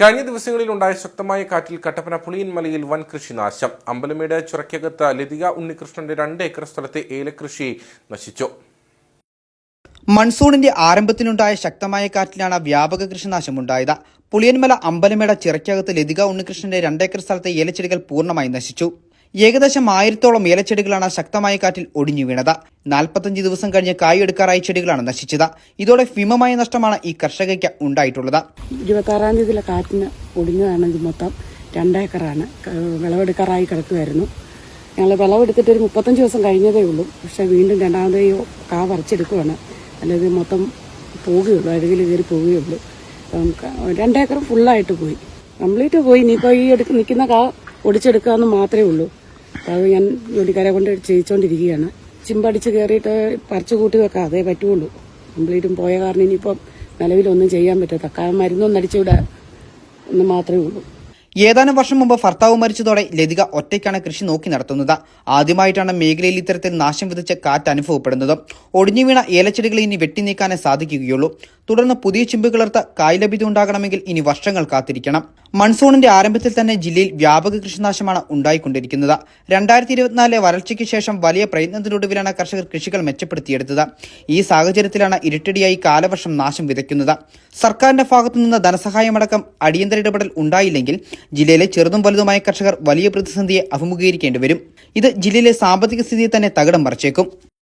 കഴിഞ്ഞ ദിവസങ്ങളിൽ ഉണ്ടായ ശക്തമായ കാറ്റിൽ കട്ടപ്പന പുളിയൻമലയിൽ വൻ കൃഷിനാശം അമ്പലമേട് ചുരക്കകത്ത് ലതിക ഉണ്ണികൃഷ്ണന്റെ രണ്ട് ഏക്കർ സ്ഥലത്തെ ഏലകൃഷി നശിച്ചു. മൺസൂണിന്റെ ആരംഭത്തിലുണ്ടായ ശക്തമായ കാറ്റിലാണ് വ്യാപക കൃഷിനാശമുണ്ടായത് പുളിയൻമല അമ്പലമേട ചിറയ്ക്കകത്ത് ലതിക ഉണ്ണികൃഷ്ണന്റെ രണ്ടേക്കർ സ്ഥലത്തെ ഏലച്ചെടികൾ പൂർണമായി നശിച്ചു. ഏകദേശം ആയിരത്തോളം ഏലച്ചെടികളാണ് ശക്തമായ കാറ്റിൽ ഒടിഞ്ഞു വീണത്. നാൽപ്പത്തഞ്ച് ദിവസം കഴിഞ്ഞ് കായെടുക്കാറായ ചെടികളാണ് നശിച്ചത്. ഇതോടെ ഭീമമായ നഷ്ടമാണ് ഈ കർഷകയ്ക്ക് ഉണ്ടായിട്ടുള്ളത്. ഇരുപത്താറാം തീയതിയിലെ കാറ്റിന് ഒടിഞ്ഞതാണ് ഇത് മൊത്തം. രണ്ടേക്കറാണ്. വിളവെടുക്കാറായി കിടക്കുമായിരുന്നു ഞങ്ങൾ വിളവെടുത്തിട്ട് ഒരു മുപ്പത്തഞ്ച് ദിവസം കഴിഞ്ഞതേ ഉള്ളൂ. പക്ഷേ വീണ്ടും രണ്ടാമതെയോ കാ പറിച്ചെടുക്കുവാണ്. അല്ലാതെ മൊത്തം പോവുകയുള്ളൂ. അഴകിൽ കയറി പോവുകയുള്ളൂ. രണ്ടേക്കറും ഫുള്ളായിട്ട് പോയി. കംപ്ലീറ്റ് പോയി. ഇനിയിപ്പോൾ ഈ എടുക്ക് നിൽക്കുന്ന കാ ഒടിച്ചെടുക്കാമെന്ന് മാത്രമേ ഉള്ളൂ. അത് ഞാൻ ജോലിക്കാരെ കൊണ്ട് ചെയ്യിച്ചുകൊണ്ടിരിക്കുകയാണ് ചിമ്പടിച്ച് കയറിയിട്ട് പറിച്ചു കൂട്ടി വെക്കാം അതേ പറ്റുള്ളൂ കംപ്ലീറ്റും പോയ കാരണം ഇനിയിപ്പം നിലവിലൊന്നും ചെയ്യാൻ പറ്റില്ല കാരണം മരുന്നൊന്നും അടിച്ചുവിടെ ഒന്ന് മാത്രമേ ഉള്ളൂ. ഏതാനും വർഷം മുമ്പ് ഭർത്താവ് മരിച്ചതോടെ ലതിക ഒറ്റയ്ക്കാണ് കൃഷി നോക്കി നടത്തുന്നത്. ആദ്യമായിട്ടാണ് മേഖലയിൽ ഇത്തരത്തിൽ നാശം വിതച്ച കാറ്റ് അനുഭവപ്പെടുന്നത്. ഒടിഞ്ഞു വീണ ഏലച്ചെടികൾ ഇനി വെട്ടി നീക്കാനേ സാധിക്കുകയുള്ളൂ. തുടർന്ന് പുതിയ ചിമ്പ് കിളർത്ത് കായ്ലഭ്യത ഉണ്ടാകണമെങ്കിൽ ഇനി വർഷങ്ങൾ കാത്തിരിക്കണം. മൺസൂണിന്റെ ആരംഭത്തിൽ തന്നെ ജില്ലയിൽ വ്യാപക കൃഷിനാശമാണ് ഉണ്ടായിക്കൊണ്ടിരിക്കുന്നത്. രണ്ടായിരത്തി ഇരുപത്തിനാലിലെ വരൾച്ചയ്ക്ക് ശേഷം വലിയ പ്രയത്നത്തിനൊടുവിലാണ് കർഷകർ കൃഷികൾ മെച്ചപ്പെടുത്തിയെടുത്തത്. ഈ സാഹചര്യത്തിലാണ് ഇരട്ടടിയായി കാലവർഷം നാശം വിതയ്ക്കുന്നത്. സർക്കാരിന്റെ ഭാഗത്തുനിന്ന് ധനസഹായമടക്കം അടിയന്തര ഇടപെടൽ ഉണ്ടായില്ലെങ്കിൽ ജില്ലയിലെ ചെറുതും വലുതുമായ കർഷകർ വലിയ പ്രതിസന്ധിയെ അഭിമുഖീകരിക്കേണ്ടി വരും. ഇത് ജില്ലയിലെ സാമ്പത്തിക സ്ഥിതിയെ തന്നെ തകിടം മറിച്ചേക്കും.